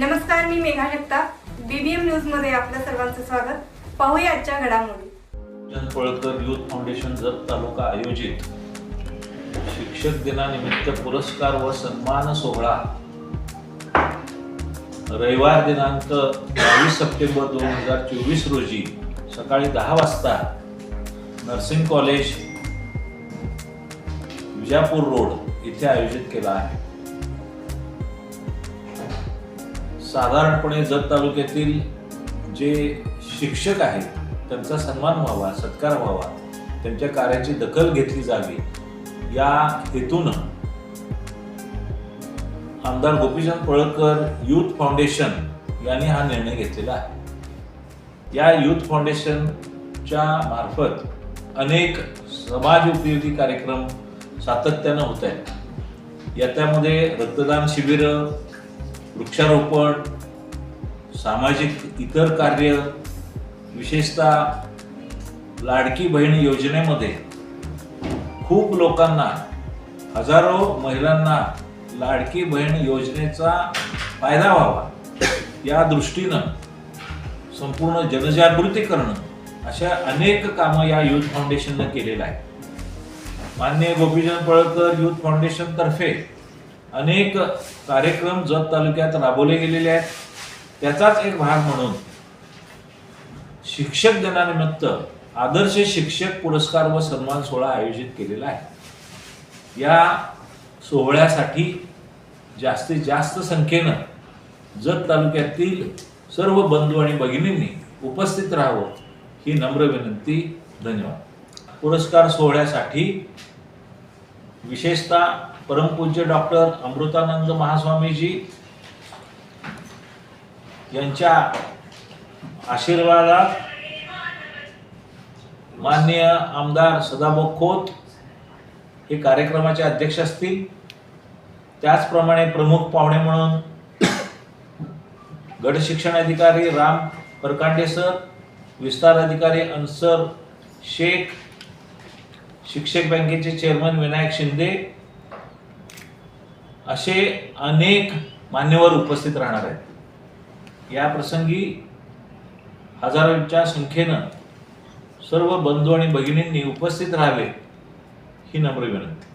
नमस्कार मी मेघा जगताप. बीबीएम न्यूजमध्ये आपलं सर्वांचं स्वागत. पाहूया आजच्या घडामोडी. जन पळकर युथ फाउंडेशन जत तालुका आयोजित. शिक्षक दिनानिमित्त पुरस्कार व सन्मान सोहळा. रविवार दिनांक बावीस सप्टेंबर दोन हजार चोवीस रोजी सकाळी दहा वाजता नर्सिंग कॉलेज विजापूर रोड इथे आयोजित केला आहे. साधारणपणे जत तालुक्यातील जे शिक्षक आहेत त्यांचा सन्मान व्हावा सत्कार व्हावा त्यांच्या कार्याची दखल घेतली जावी या हेतूनं आमदार गोपीचंद पळकर यूथ फाउंडेशन यांनी हा निर्णय घेतलेला आहे. या यूथ फाउंडेशनच्या मार्फत अनेक समाज उपयोगी कार्यक्रम सातत्यानं होत आहेत. याच्यामध्ये रक्तदान शिबिरं वृक्षारोपण सामाजिक इतर कार्य विशेषतः लाडकी बहीण योजनेमध्ये खूप लोकांना हजारो महिलांना लाडकी बहीण योजनेचा फायदा व्हावा. या दृष्टीनं संपूर्ण जनजागृती करणं अशा अनेक कामं या युथ फाउंडेशननं केलेलं आहे. मान्य गोपीचंद पळकर युथ फाउंडेशन तर्फे अनेक कार्यक्रम जत तालुक्यात राबवले गेलेले आहेत. त्याचाच एक भाग म्हणून शिक्षक दिनानिमित्त आदर्श शिक्षक पुरस्कार व सन्मान सोहळा आयोजित केलेला आहे. या सोहळ्यासाठी जास्तीत जास्त संख्येनं जत तालुक्यातील सर्व बंधू आणि भगिनींनी उपस्थित राहावं ही नम्र विनंती. धन्यवाद. पुरस्कार सोहळ्यासाठी विशेषतः परमपूज्य डॉक्टर अमृतानंद महास्वामीजी यांच्या आशीर्वादात माननीय आमदार सदाभाऊ खोत हे कार्यक्रमाचे अध्यक्ष असतील. त्याचप्रमाणे प्रमुख पाहुणे म्हणून गट शिक्षण अधिकारी राम परकांडे सर विस्तार अधिकारी अन्सर शेख शिक्षक बँकेचे चेअरमन विनायक शिंदे असे अनेक मान्यवर उपस्थित राहणार आहेत. या प्रसंगी हजारोच्या संख्येनं सर्व बंधू आणि भगिनींनी उपस्थित राहावे ही नम्र विनंती.